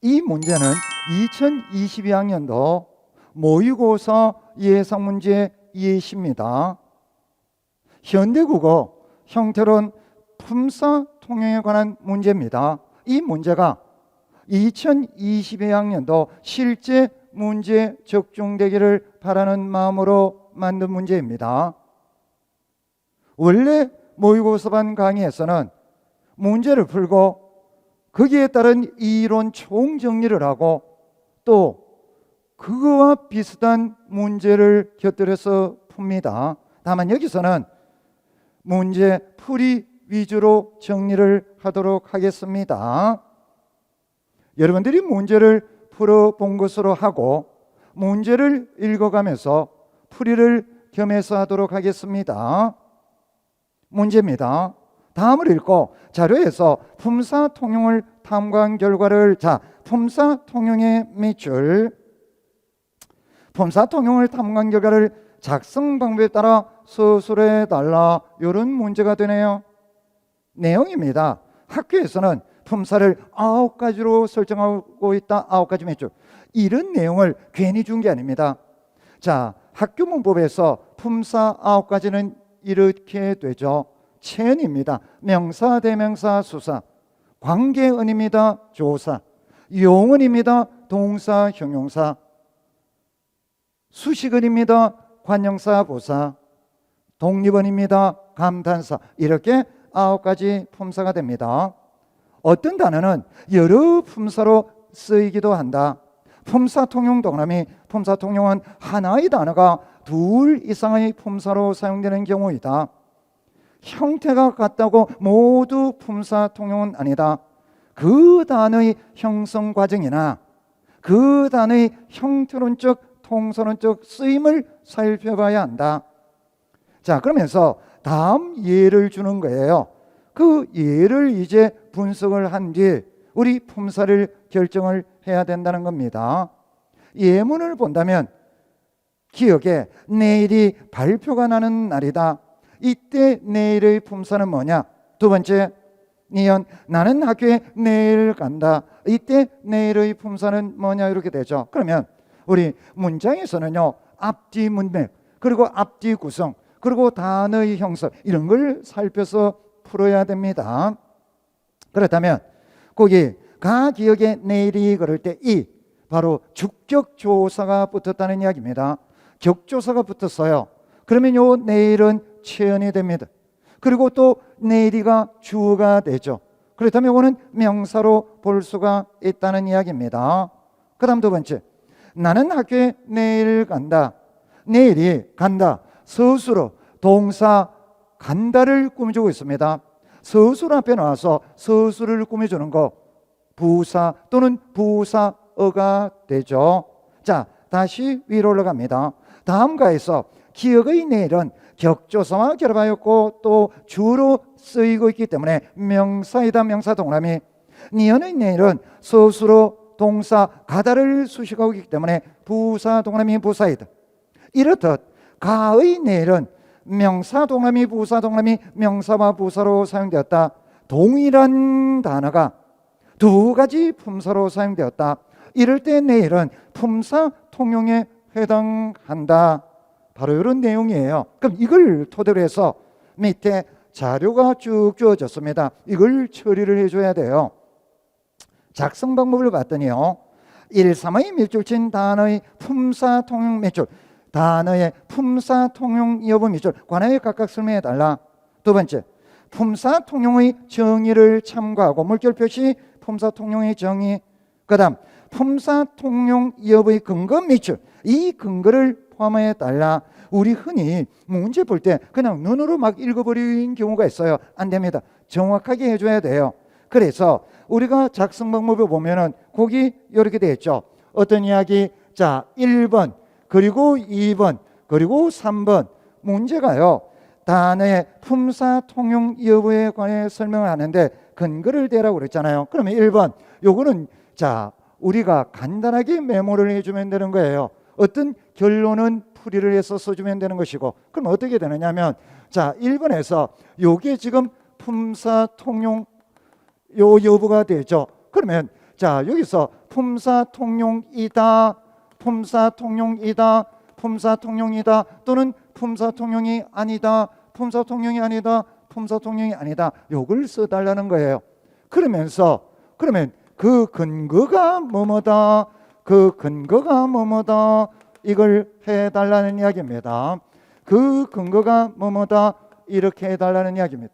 이 문제는 2022학년도 모의고사 예상 문제 예시입니다. 현대국어 형태론 품사 통용에 관한 문제입니다. 이 문제가 2022학년도 실제 문제 적중되기를 바라는 마음으로 만든 문제입니다. 원래 모의고사반 강의에서는 문제를 풀고 거기에 따른 이론 총정리를 하고 또 그거와 비슷한 문제를 곁들여서 풉니다. 다만 여기서는 문제 풀이 위주로 정리를 하도록 하겠습니다. 여러분들이 문제를 풀어본 것으로 하고 문제를 읽어가면서 풀이를 겸해서 하도록 하겠습니다. 문제입니다. 다음을 읽고 자료에서 품사 통용을 탐구한 결과를 자 품사 통용의 밑줄 품사 통용을 탐구한 결과를 작성 방법에 따라 서술해 달라 이런 문제가 되네요. 내용입니다. 학교에서는 품사를 아홉 가지로 설정하고 있다. 아홉 가지 밑줄. 이런 내용을 괜히 준 게 아닙니다. 자, 학교 문법에서 품사 아홉 가지는 이렇게 되죠. 체언입니다. 명사, 대명사, 수사. 관계언입니다. 조사. 용언입니다. 동사, 형용사. 수식언입니다. 관형사, 보사. 독립언입니다. 감탄사. 이렇게 아홉 가지 품사가 됩니다. 어떤 단어는 여러 품사로 쓰이기도 한다. 품사 통용 동그라미 품사 통용은 하나의 단어가 둘 이상의 품사로 사용되는 경우이다. 형태가 같다고 모두 품사 통용은 아니다. 그 단어의 형성 과정이나 그 단어의 형태론적 통선론적 쓰임을 살펴봐야 한다. 자, 그러면서 다음 예를 주는 거예요. 그 예를 이제 분석을 한 뒤 우리 품사를 결정을 해야 된다는 겁니다. 예문을 본다면 기억에 내일이 발표가 나는 날이다. 이때 내일의 품사는 뭐냐? 두 번째, 니은 나는 학교에 내일 간다. 이때 내일의 품사는 뭐냐? 이렇게 되죠. 그러면 우리 문장에서는요, 앞뒤 문맥, 그리고 앞뒤 구성, 그리고 단어의 형성, 이런 걸 살펴서 풀어야 됩니다. 그렇다면, 거기 가 기억에 내일이 그럴 때 이, 바로 주격 조사가 붙었다는 이야기입니다. 격조사가 붙었어요. 그러면 요 내일은 체언이 됩니다. 그리고 또 내일이가 주어가 되죠. 그렇다면 이거는 명사로 볼 수가 있다는 이야기입니다. 그 다음 두 번째. 나는 학교에 내일 간다. 내일이 간다. 서술어 동사 간다를 꾸며주고 있습니다. 서술 앞에 나와서 서술을 꾸며주는 거 부사 또는 부사어가 되죠. 자, 다시 위로 올라갑니다. 다음 가에서 기억의 내일은 격조사와 결합하였고 또 주로 쓰이고 있기 때문에 명사이다 명사 동그라미. 니은의 내일은 서술어 동사 가다를 수식하고 있기 때문에 부사 동그라미 부사이다. 이렇듯 가의 내일은 명사 동그라미 부사 동그라미 명사와 부사로 사용되었다. 동일한 단어가 두 가지 품사로 사용되었다. 이럴 때 내일은 품사 통용에 해당한다 바로 이런 내용이에요. 그럼 이걸 토대로 해서 밑에 자료가 쭉 주어졌습니다. 이걸 처리를 해줘야 돼요. 작성 방법을 봤더니요. 1, 3의 밑줄친 단어의 품사 통용 밑줄, 단어의 품사 통용 여부 밑줄, 관하에 각각 설명해 달라. 두 번째, 품사 통용의 정의를 참고하고 물결 표시 품사 통용의 정의. 그다음 품사 통용 여부의 근거 밑줄, 이 근거를 포함해 달라. 우리 흔히 문제 볼 때 그냥 눈으로 막 읽어버리는 경우가 있어요. 안 됩니다. 정확하게 해줘야 돼요. 그래서 우리가 작성 방법을 보면은 거기 이렇게 되어 있죠. 어떤 이야기? 자, 1번, 그리고 2번, 그리고 3번. 문제가요. 단어의 품사 통용 여부에 관해 설명을 하는데 근거를 대라고 그랬잖아요. 그러면 1번, 요거는 자, 우리가 간단하게 메모를 해주면 되는 거예요. 어떤 결론은 풀이를 해서 써주면 되는 것이고 그럼 어떻게 되느냐면 자 1번에서 요게 지금 품사 통용 요 여부가 되죠. 그러면 자, 여기서 품사 통용이다, 품사 통용이다, 품사 통용이다 또는 품사 통용이 아니다, 품사 통용이 아니다, 품사 통용이 아니다. 요걸 써달라는 거예요. 그러면서 그러면 그 근거가 뭐뭐다, 그 근거가 뭐뭐다 이걸 해달라는 이야기입니다. 그 근거가 뭐뭐다 이렇게 해달라는 이야기입니다.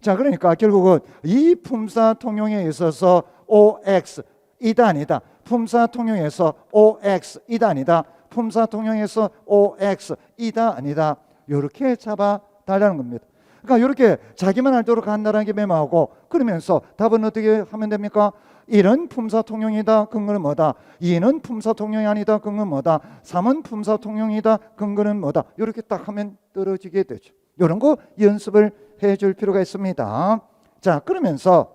자, 그러니까 결국은 이 품사 통용에 있어서 OX 이다 아니다. 품사 통용에서 OX 이다 아니다. 품사 통용에서 OX 이다 아니다. 이렇게 잡아 달라는 겁니다. 그러니까 이렇게 자기만 알도록 간단하게 메모하고 그러면서 답은 어떻게 하면 됩니까? 1은 품사 통용이다. 근거는 뭐다? 2는 품사 통용이 아니다. 근거는 뭐다? 3은 품사 통용이다. 근거는 뭐다? 이렇게 딱 하면 떨어지게 되죠. 이런 거 연습을 해 줄 필요가 있습니다. 자, 그러면서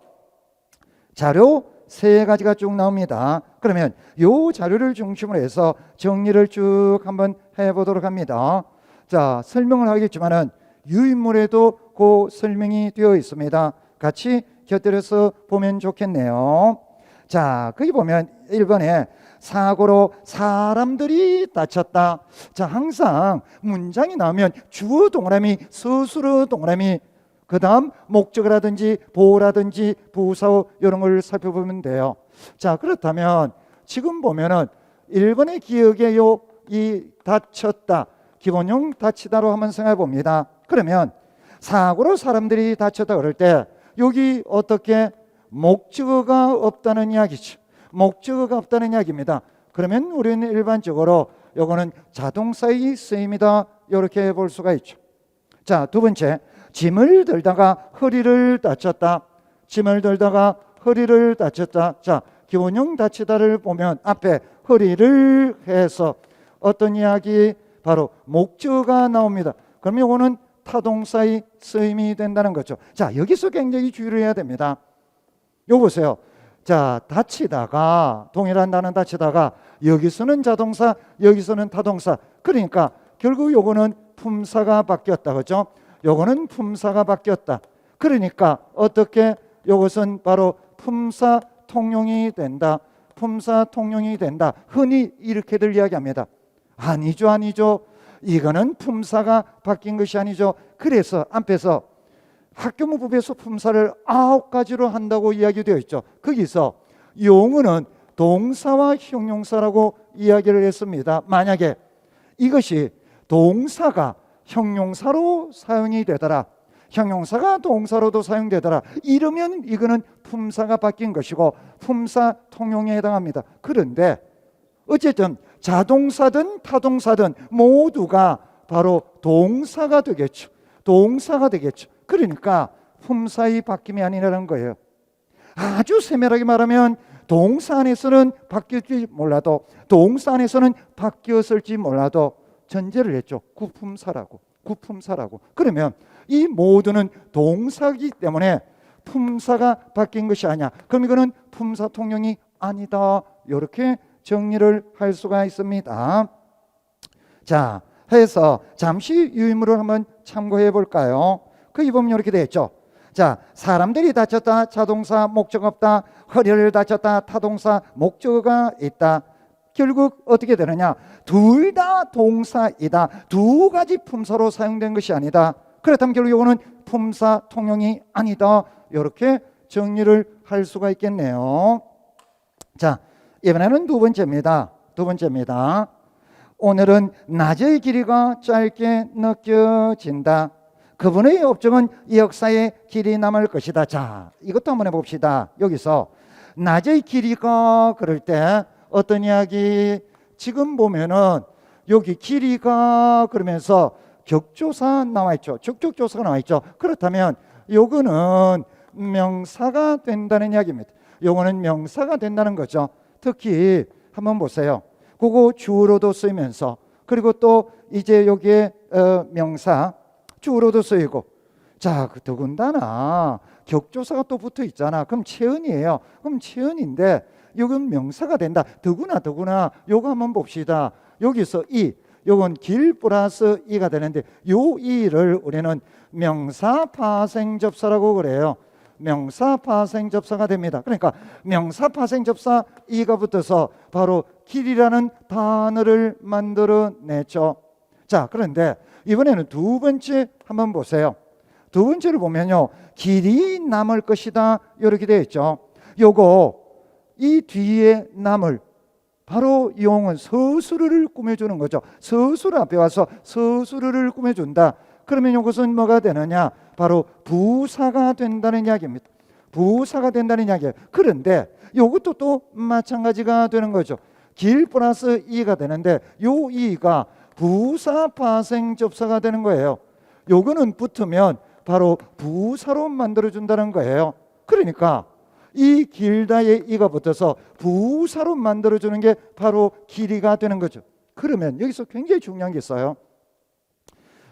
자료 세 가지가 쭉 나옵니다. 그러면 요 자료를 중심으로 해서 정리를 쭉 한번 해 보도록 합니다. 자, 설명을 하겠지만은 유인물에도 그 설명이 되어 있습니다. 같이 곁들여서 보면 좋겠네요. 자, 거기 보면 1번에 사고로 사람들이 다쳤다. 자, 항상 문장이 나오면 주어 동그라미, 서술어 동그라미, 그 다음 목적어라든지 보호라든지 부사어 이런 걸 살펴보면 돼요. 자, 그렇다면 지금 보면은 1번의 기억에 요 이 다쳤다. 기본형 다치다로 한번 생각해 봅니다. 그러면 사고로 사람들이 다쳤다 그럴 때 여기 어떻게 목적어가 없다는 이야기죠. 목적어가 없다는 이야기입니다. 그러면 우리는 일반적으로 요거는 자동사의 쓰임이다 이렇게 볼 수가 있죠. 자, 두 번째 짐을 들다가 허리를 다쳤다. 짐을 들다가 허리를 다쳤다. 자, 기본형 다치다를 보면 앞에 허리를 해서 어떤 이야기 바로 목적어가 나옵니다. 그러면 이거는 타동사의 쓰임이 된다는 거죠. 자, 여기서 굉장히 주의를 해야 됩니다. 요 보세요. 자, 다치다가 동일한 단어 다치다가 여기서는 자동사, 여기서는 타동사. 그러니까 결국 요거는 품사가 바뀌었다. 그죠? 요거는 품사가 바뀌었다. 그러니까 어떻게 요것은 바로 품사 통용이 된다. 품사 통용이 된다. 흔히 이렇게들 이야기합니다. 아니죠, 아니죠. 이거는 품사가 바뀐 것이 아니죠. 그래서 앞에서 학교문법에서 품사를 아홉 가지로 한다고 이야기되어 있죠. 거기서 용어는 동사와 형용사라고 이야기를 했습니다. 만약에 이것이 동사가 형용사로 사용이 되더라. 형용사가 동사로도 사용되더라. 이러면 이거는 품사가 바뀐 것이고 품사 통용에 해당합니다. 그런데 어쨌든 자동사든 타동사든 모두가 바로 동사가 되겠죠. 동사가 되겠죠. 그러니까 품사의 바뀜이 아니라는 거예요. 아주 세밀하게 말하면 동사 안에서는 바뀔지 몰라도 동사 안에서는 바뀌었을지 몰라도 전제를 했죠. 구품사라고. 구품사라고. 그러면 이 모두는 동사이기 때문에 품사가 바뀐 것이 아니야. 그럼 이거는 품사 통용이 아니다. 이렇게 정리를 할 수가 있습니다. 자, 해서 잠시 유의물을 한번 참고해 볼까요? 거기 보면 이렇게 되어 있죠. 자, 사람들이 다쳤다. 자동사 목적 없다. 허리를 다쳤다. 타동사 목적어가 있다. 결국 어떻게 되느냐? 둘 다 동사이다. 두 가지 품사로 사용된 것이 아니다. 그렇다면 결국 이거는 품사 통용이 아니다. 이렇게 정리를 할 수가 있겠네요. 자, 이번에는 두 번째입니다. 두 번째입니다. 오늘은 낮의 길이가 짧게 느껴진다. 그분의 업적은 역사의 길이 남을 것이다. 자, 이것도 한번 해봅시다. 여기서 낮의 길이가 그럴 때 어떤 이야기? 지금 보면은 여기 길이가 그러면서 격조사 나와 있죠. 적적조사가 나와 있죠. 그렇다면 요거는 명사가 된다는 이야기입니다. 요거는 명사가 된다는 거죠. 특히 한번 보세요. 그거 주어로도 쓰이면서 그리고 또 이제 여기에 어, 명사 주어로도 쓰이고 자, 그 더군다나 격조사가 또 붙어 있잖아. 그럼 체은이에요. 그럼 체은인데 이건 명사가 된다. 더구나 더구나 요거 한번 봅시다. 여기서 이 요건 길 플러스 이가 되는데 요 이를 우리는 명사 파생 접사라고 그래요. 명사 파생 접사가 됩니다. 그러니까 명사 파생 접사 이가 붙어서 바로 길이라는 단어를 만들어 냈죠. 자, 그런데 이번에는 두 번째 한번 보세요. 두 번째를 보면요. 길이 남을 것이다. 이렇게 되어 있죠. 요거 이 뒤에 남을 바로 용은 서술을 꾸며주는 거죠. 서술 앞에 와서 서술을 꾸며준다. 그러면 이것은 뭐가 되느냐? 바로 부사가 된다는 이야기입니다. 부사가 된다는 이야기예요. 그런데 이것도 또 마찬가지가 되는 거죠. 길 플러스 이가 되는데 요 이가 부사 파생 접사가 되는 거예요. 요거는 붙으면 바로 부사로 만들어 준다는 거예요. 그러니까 이 길다의 이가 붙어서 부사로 만들어 주는 게 바로 길이가 되는 거죠. 그러면 여기서 굉장히 중요한 게 있어요.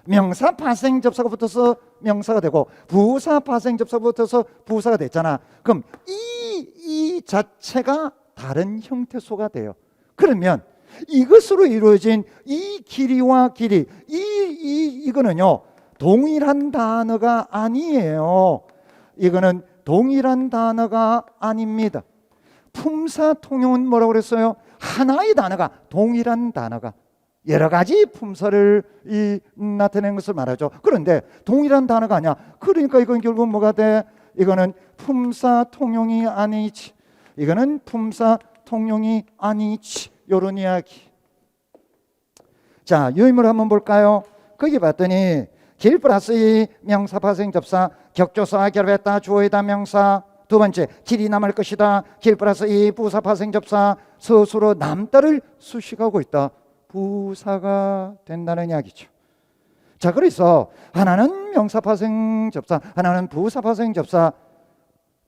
명사 파생 접사가 붙어서 명사가 되고 부사 파생 접사가 붙어서 부사가 됐잖아. 그럼 이, 이 자체가 다른 형태소가 돼요. 그러면 이것으로 이루어진 이 길이와 길이 이, 이 이거는요 동일한 단어가 아니에요. 이거는 동일한 단어가 아닙니다. 품사 통용은 뭐라고 그랬어요? 하나의 단어가 동일한 단어가 여러 가지 품사를 이 나타내는 것을 말하죠. 그런데 동일한 단어가 아니야. 그러니까 이건 결국 뭐가 돼? 이거는 품사 통용이 아니지. 이거는 품사 통용이 아니지. 요런 이야기. 자, 유임을 한번 볼까요? 거기 봤더니 길 플러스 이 명사 파생 접사 격조사 결합했다 주어이다 명사 두 번째 길이 남을 것이다 길 플러스 이 부사 파생 접사 스스로 남다를 수식하고 있다 부사가 된다는 이야기죠. 자, 그래서 하나는 명사 파생 접사, 하나는 부사 파생 접사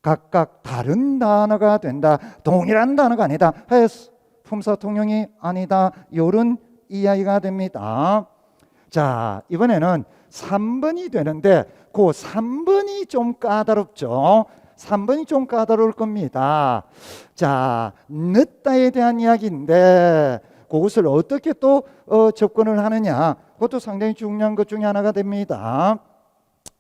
각각 다른 단어가 된다. 동일한 단어가 아니다. 해서 품사 통용이 아니다. 요런 이야기가 됩니다. 자, 이번에는 3번이 되는데 그 3번이 좀 까다롭죠. 3번이 좀 까다로울 겁니다. 자, 늦다에 대한 이야기인데 그것을 어떻게 또 어, 접근을 하느냐 그것도 상당히 중요한 것 중에 하나가 됩니다.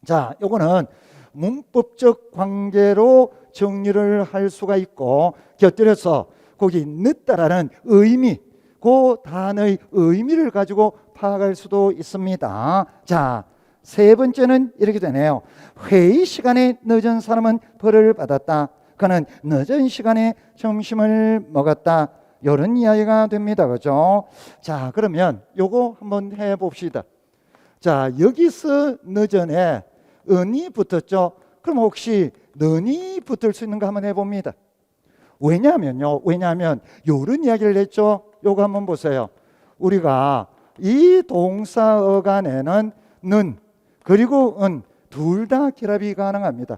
자, 요거는 문법적 관계로 정리를 할 수가 있고 곁들여서 거기 늦다라는 의미 그 단어의 의미를 가지고 파악할 수도 있습니다. 자, 세 번째는 이렇게 되네요. 회의 시간에 늦은 사람은 벌을 받았다. 그는 늦은 시간에 점심을 먹었다. 이런 이야기가 됩니다. 그죠? 자, 그러면 요거 한번 해 봅시다. 자, 여기서 늦은에 은이 붙었죠. 그럼 혹시 는이 붙을 수 있는가 한번 해 봅니다. 왜냐하면요. 왜냐하면 요런 이야기를 했죠. 요거 한번 보세요. 우리가 이 동사 어 간에는 는 그리고 은 둘 다 결합이 가능합니다.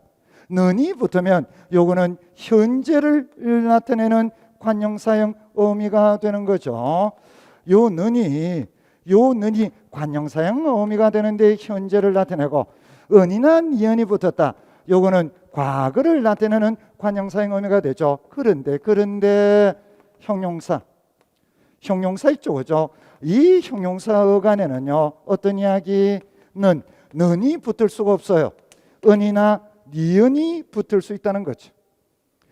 는이 붙으면 요거는 현재를 나타내는 관형사형 의미가 되는 거죠. 요 는이 요 는이 관형사형 의미가 되는데 현재를 나타내고 은이나 니은이 붙었다. 요거는 과거를 나타내는 관형사형 의미가 되죠. 그런데 그런데 형용사 형용사 있죠? 이 형용사 어간에는요 어떤 이야기는 는이 붙을 수가 없어요. 은이나 니은이 붙을 수 있다는 거죠.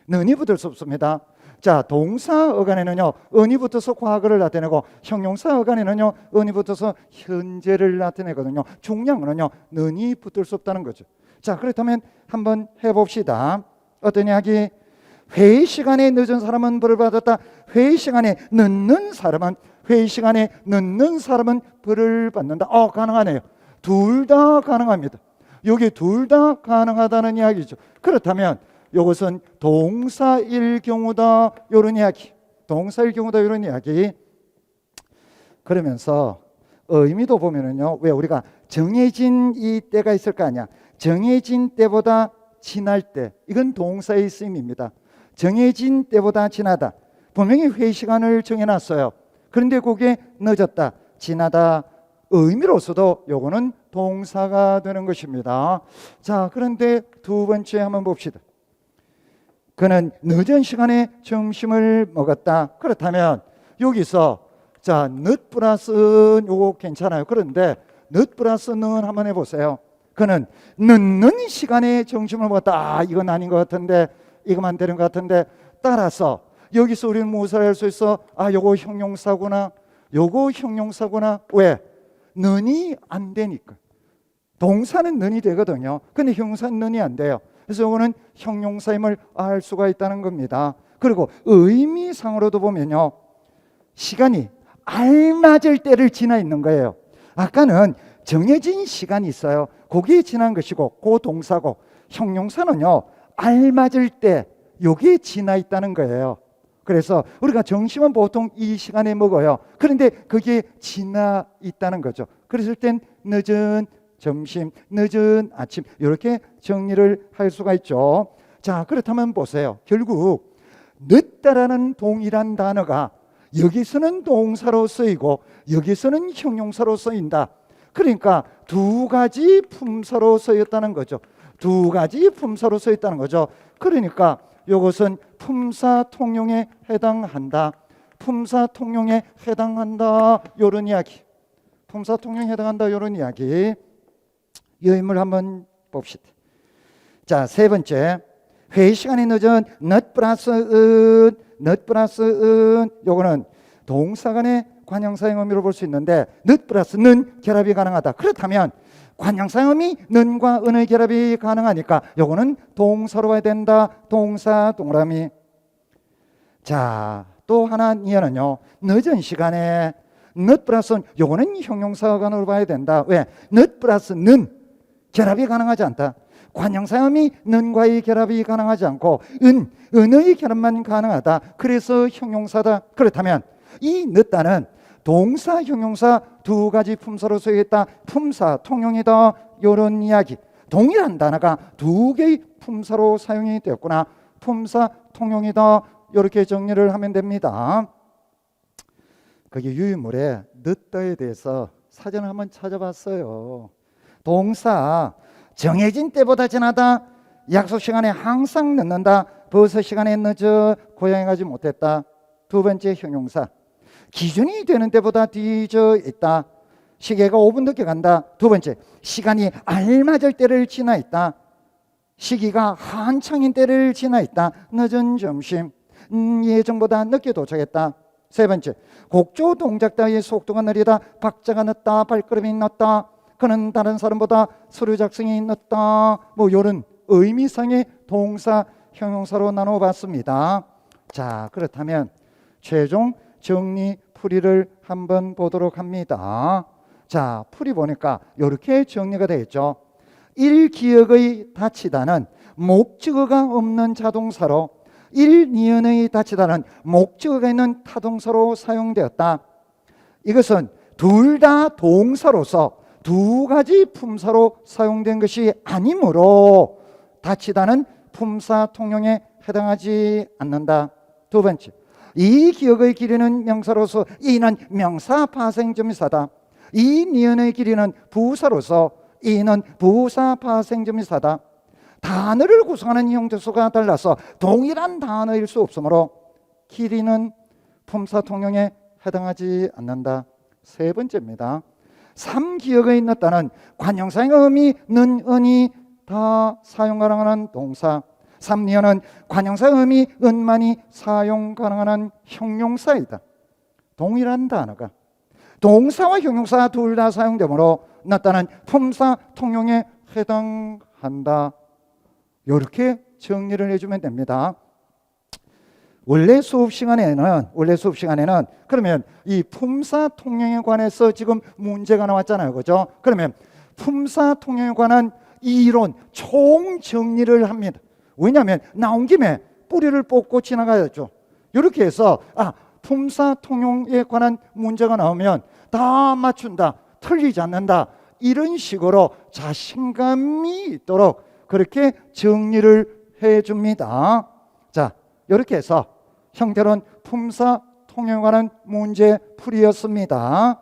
는이 붙을 수 없습니다. 자, 동사 어간에는요, 은이 붙어서 과거를 나타내고, 형용사 어간에는요, 은이 붙어서 현재를 나타내거든요. 중요한 거는요, 는이 붙을 수 없다는 거죠. 자, 그렇다면 한번 해 봅시다. 어떤 이야기? 회의 시간에 늦은 사람은 벌을 받았다. 회의 시간에 늦는 사람은, 회의 시간에 늦는 사람은 벌을 받는다. 어, 가능하네요. 둘 다 가능합니다. 여기 둘 다 가능하다는 이야기죠. 그렇다면 이것은 동사일 경우다 이런 이야기. 동사일 경우다 이런 이야기. 그러면서 의미도 보면은요. 왜 우리가 정해진 이 때가 있을 거 아니야. 정해진 때보다 지날 때. 이건 동사의 쓰임입니다. 정해진 때보다 지나다. 분명히 회의 시간을 정해놨어요. 그런데 그게 늦었다. 지나다. 의미로서도 요거는 동사가 되는 것입니다. 자, 그런데 두 번째 한번 봅시다. 그는 늦은 시간에 점심을 먹었다. 그렇다면 여기서 자, 늦 플러스 요거 괜찮아요. 그런데 늦 플러스는 한번 해 보세요. 그는 늦는 시간에 정신을 먹었다. 아, 이건 아닌 것 같은데 이거만 되는 것 같은데 따라서 여기서 우리는 무엇을 할 수 있어? 아, 요거 형용사구나. 요거 형용사구나. 왜? 는이 안 되니까. 동사는 는이 되거든요. 근데 형용사는 는이 안 돼요. 그래서 요거는 형용사임을 알 수가 있다는 겁니다. 그리고 의미상으로도 보면요. 시간이 알맞을 때를 지나 있는 거예요. 아까는 정해진 시간이 있어요. 거기에 지난 것이고 그 동사고 형용사는요. 알맞을 때 여기에 지나 있다는 거예요. 그래서 우리가 점심은 보통 이 시간에 먹어요. 그런데 그게 지나 있다는 거죠. 그랬을 땐 늦은 점심, 늦은 아침 이렇게 정리를 할 수가 있죠. 자, 그렇다면 보세요. 결국 늦다라는 동일한 단어가 여기서는 동사로 쓰이고 여기서는 형용사로 쓰인다. 그러니까 두 가지 품사로 쓰였다는 거죠. 두 가지 품사로 쓰였다는 거죠. 그러니까 이것은 품사 통용에 해당한다. 품사 통용에 해당한다. 이런 이야기. 품사 통용에 해당한다. 이런 이야기. 이 인물 한번 봅시다. 자, 세 번째. 회의 시간이 늦은 늦 플러스 은, 늦 플러스 은, 요거는 동사 간의 관형사의 의미로 볼 수 있는데 늦 플러스 는 결합이 가능하다. 그렇다면 관형사의 의미 는과 은의 결합이 가능하니까 요거는 동사로 와야 된다. 동사 동그라미. 자, 또 하나 이해는요. 늦은 시간에 늦 플러스 는 요거는 형용사관으로 봐야 된다. 왜? 늦 플러스 는 결합이 가능하지 않다. 관형사음이 는과의 결합이 가능하지 않고 은, 은의 결합만 가능하다. 그래서 형용사다. 그렇다면 이 늦다는 동사, 형용사 두 가지 품사로 쓰여있다. 품사, 통용이다. 이런 이야기. 동일한 단어가 두 개의 품사로 사용이 되었구나. 품사, 통용이다. 이렇게 정리를 하면 됩니다. 그게 유인물에 늦다에 대해서 사전을 한번 찾아봤어요. 동사 정해진 때보다 지나다 약속 시간에 항상 늦는다. 버스 시간에 늦어 고향에 가지 못했다. 두 번째 형용사. 기준이 되는 때보다 뒤져 있다. 시계가 5분 늦게 간다. 두 번째 시간이 알맞을 때를 지나 있다. 시기가 한창인 때를 지나 있다. 늦은 점심 음, 예정보다 늦게 도착했다. 세 번째 곡조 동작 따위의 속도가 느리다. 박자가 늦다. 발걸음이 늦다 그는 다른 사람보다 서류 작성이 늦다. 뭐 이런 의미상의 동사 형용사로 나눠봤습니다. 자, 그렇다면 최종 정리 풀이를 한번 보도록 합니다. 자, 풀이 보니까 이렇게 정리가 되어 있죠. 1기역의 다치다는 목적어가 없는 자동사로 1니은의 다치다는 목적어가 있는 타동사로 사용되었다. 이것은 둘 다 동사로서 두 가지 품사로 사용된 것이 아니므로 다치다는 품사 통용에 해당하지 않는다. 두 번째, 이 기억의 길이는 명사로서 이는 명사 파생점이사다. 이 니은의 길이는 부사로서 이는 부사 파생점이사다. 단어를 구성하는 형태수가 달라서 동일한 단어일 수 없으므로 길이는 품사 통용에 해당하지 않는다. 세 번째입니다. 삼기역에 있었다는 관형사의 의미, 는, 은이 다 사용 가능한 동사. 삼리어는 관형사의 의미, 은만이 사용 가능한 형용사이다. 동일한 단어가 동사와 형용사 둘 다 사용되므로 나타난 품사 통용에 해당한다. 이렇게 정리를 해주면 됩니다. 원래 수업 시간에는 원래 수업 시간에는 그러면 이 품사 통영에 관해서 지금 문제가 나왔잖아요. 그죠? 그러면 품사 통영에 관한 이론 총 정리를 합니다. 왜냐하면 나온 김에 뿌리를 뽑고 지나가야죠. 이렇게 해서 아 품사 통용에 관한 문제가 나오면 다 맞춘다, 틀리지 않는다 이런 식으로 자신감이 있도록 그렇게 정리를 해줍니다. 자 이렇게 해서 형태로는 품사 통용하는 문제 풀이였습니다.